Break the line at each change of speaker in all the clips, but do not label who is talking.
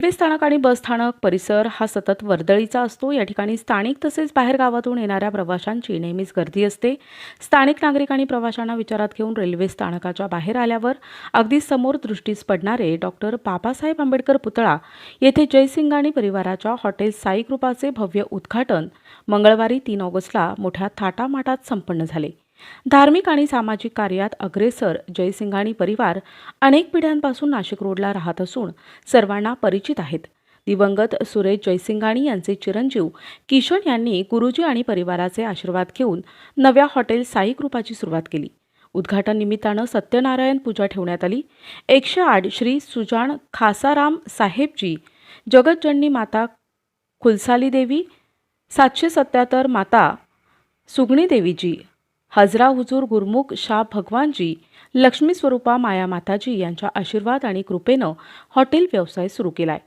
Railway स्थानक आणि बस स्थानक परिसर हा सतत वर्दळीचा असतो. या ठिकाणी स्थानिक तसेच बाहेर गावातून येणाऱ्या प्रवाशांची नेहमीच गर्दी असते. स्थानिक नागरिक आणि प्रवाशांना विचारात घेऊन रेल्वे स्थानकाच्या बाहेर आल्यावर अगदी समोर दृष्टीस पडणारे डॉक्टर बाबासाहेब आंबेडकर पुतळा येथे जयसिंग आणि परिवाराच्या हॉटेल साईकृपाचे भव्य उद्घाटन मंगळवारी तीन ऑगस्टला मोठ्या थाटामाटात संपन्न झाले. धार्मिक आणि सामाजिक कार्यात अग्रेसर जयसिंघाणी परिवार अनेक पिढ्यांपासून नाशिक रोडला राहत असून सर्वांना परिचित आहेत. दिवंगत सुरेश जयसिंघाणी यांचे चिरंजीव किशन यांनी गुरुजी आणि परिवाराचे आशीर्वाद घेऊन नव्या हॉटेल साई कृपाची सुरुवात केली. उद्घाटन निमित्तानं सत्यनारायण पूजा ठेवण्यात आली. एकशे आठ श्री सुजाण खासाराम साहेबजी जगतजननी माता खुलसाली देवी सातशे सत्याहत्तर माता सुगणी देवीजी हजरा हुजूर गुरमुख शाह भगवानजी लक्ष्मी स्वरूपा माया माताजी यांच्या आशीर्वाद आणि कृपेनं हॉटेल व्यवसाय सुरू केलाय.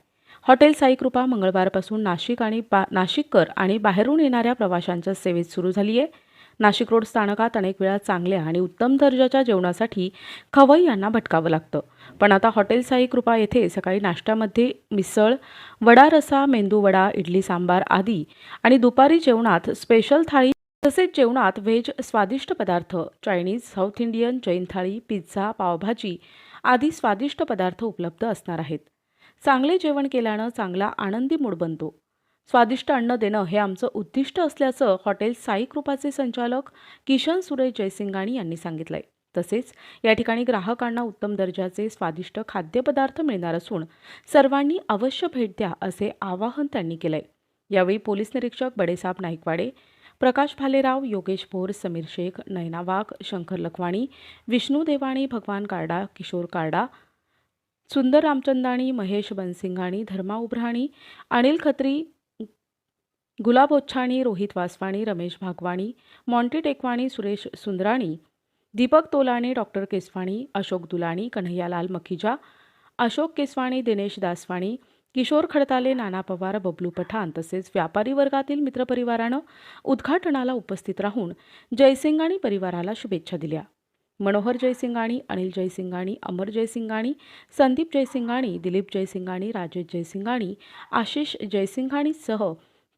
हॉटेल साई कृपा मंगळवारपासून नाशिक आणि बा नाशिककर आणि बाहेरून येणाऱ्या प्रवाशांच्या सेवेत सुरू झाली आहे नाशिक रोड स्थानकात अनेक वेळा चांगल्या आणि उत्तम दर्जाच्या जेवणासाठी खवई यांना भटकावं लागतं. पण आता हॉटेल साई कृपा येथे सकाळी नाश्त्यामध्ये मिसळ वडा रसा मेंदू वडा इडली सांबार आदी आणि दुपारी जेवणात स्पेशल थाळी तसेच जेवणात व्हेज स्वादिष्ट पदार्थ Chinese South Indian Jain thali pizza pav bhaji आदी स्वादिष्ट पदार्थ उपलब्ध असणार आहेत. चांगले जेवण केल्यानं चांगला आनंदी मूड बनतो. स्वादिष्ट अन्न देणं हे आमचं उद्दिष्ट असल्याचं हॉटेल साई कृपाचे संचालक किशन सुरेश जयसिंगाणी यांनी सांगितलंय. तसेच या ठिकाणी ग्राहकांना उत्तम दर्जाचे स्वादिष्ट खाद्यपदार्थ मिळणार असून सर्वांनी अवश्य भेट द्या असे आवाहन त्यांनी केलंय. यावेळी पोलीस निरीक्षक बडेसाब नाईकवाडे प्रकाश भालेराव योगेश भोर समीर शेख नयना वाघ शंकर लखवाणी विष्णू देवाणी भगवान कार्डा किशोर कार्डा सुंदर रामचंदाणी महेश बनसिंघाणी धर्मा उभराणी अनिल खत्री गुलाब ओच्छाणी रोहित वासवाणी रमेश भागवाणी मॉन्टी टेकवाणी सुरेश सुंदराणी दीपक तोलाणी डॉक्टर केसवाणी अशोक दुलाणी कन्हैयालाल मखिजा अशोक केसवाणी दिनेश दासवाणी किशोर खडताले नाना पवार बबलू पठाण तसेच व्यापारी वर्गातील मित्रपरिवारानं उद्घाटनाला उपस्थित राहून जयसिंगाणी परिवाराला शुभेच्छा दिल्या. मनोहर जयसिंगाणी अनिल जयसिंगाणी अमर जयसिंगाणी संदीप जयसिंगाणी दिलीप जयसिंगाणी राजेश जयसिंगाणी आशिष जयसिंगाणीसह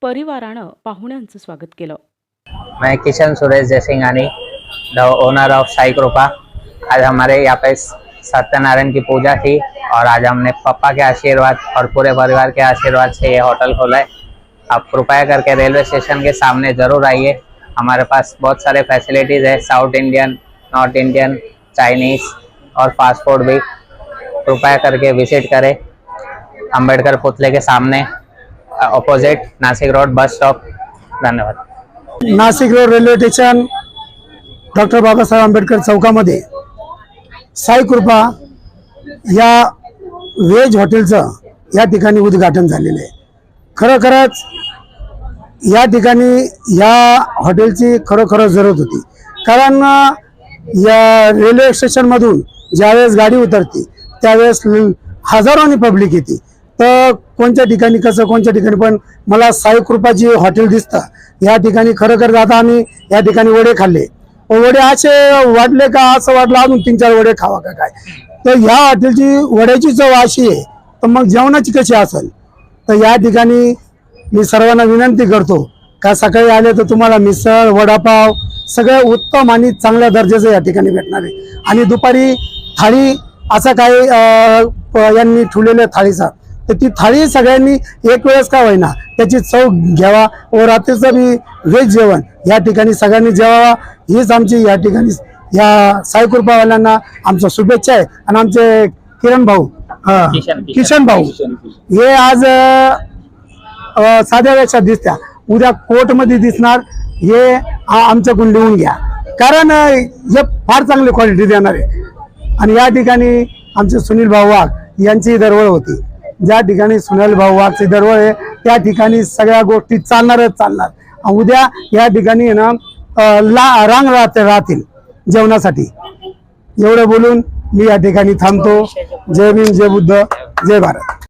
परिवारानं पाहुण्यांचं स्वागत केलं.
मैं Kishan Suresh Jaisingani the owner of Sai Kripa आज हमारे यहाँ पे सत्यनारायण की पूजा थी। और आज हमने पापा के आशीर्वाद और पूरे परिवार के आशीर्वाद से ये होटल खोला है। आप कृपया करके रेलवे स्टेशन के सामने ज़रूर आइए। हमारे पास बहुत सारे फैसिलिटीज़ है South Indian North Indian Chinese और फास्ट फ़ूड भी। कृपया करके विज़िट करें। अंबेडकर पुतले के सामने opposite Nashik road bus stop धन्यवाद।
Nashik road railway station doctor Baba Babasaheb Ambedkar चौकामध्ये. साई कृपा या व्हेज हॉटेलचं या ठिकाणी उद्घाटन झालेलं आहे. खरोखरच या ठिकाणी या हॉटेलची खरोखर जरूरत होती. कारण या रेल्वे स्टेशनमधून ज्यावेळेस गाडी उतरते त्यावेळेस ल- हजारोनी पब्लिक येते. तर कोणत्या ठिकाणी कसं कोणत्या ठिकाणी पण मला साई कृपाची हॉटेल दिसतं. या ठिकाणी खरोखर आता आम्ही या ठिकाणी वडे खाल्ले. वडे असे वाटले का असं वाटलं अजून तीन चार वडे खावा का काय? तर ह्या हॉटेलची वड्याची चव अशी आहे तर मग जेवणाची कशी असेल? तर या ठिकाणी मी सर्वांना विनंती करतो का सकाळी आले तर तुम्हाला मिसळ वडापाव सगळं उत्तम आणि चांगल्या दर्जाचं या ठिकाणी भेटणार आहे. आणि दुपारी थाळी असा काही यांनी ठेवलेल्या थाळीचा तर ती थाळी सगळ्यांनी एक वेळेस का होईना त्याची चव घ्यावा व रात्रीचं मी व्हेज जेवण या ठिकाणी सगळ्यांनी जेवावा हीच आमची या ठिकाणी या साईकृपावाल्यांना आमच्या शुभेच्छा आहे. आणि आमचे किरण भाऊ
किशन-
भाऊ हे आज साध्या वेळेच्या दिसत्या. उद्या कोर्टमध्ये दिसणार. हे आमच्याकडून लिहून घ्या. कारण हे फार चांगली क्वालिटी देणार आहे. आणि या ठिकाणी आमचे सुनील भाऊ वाघ यांची दरवळ होती. ज्या ठिकाणी सुनील भाऊ वाघची दरवळ आहे त्या ठिकाणी सगळ्या गोष्टी चालणारच चालणार. उद्या या ठिकाणी ना ला रांग राहते राहतील. जेवणासाठी. एवढं बोलून मी या ठिकाणी थांबतो. जय भीम जय बुद्ध जय भारत.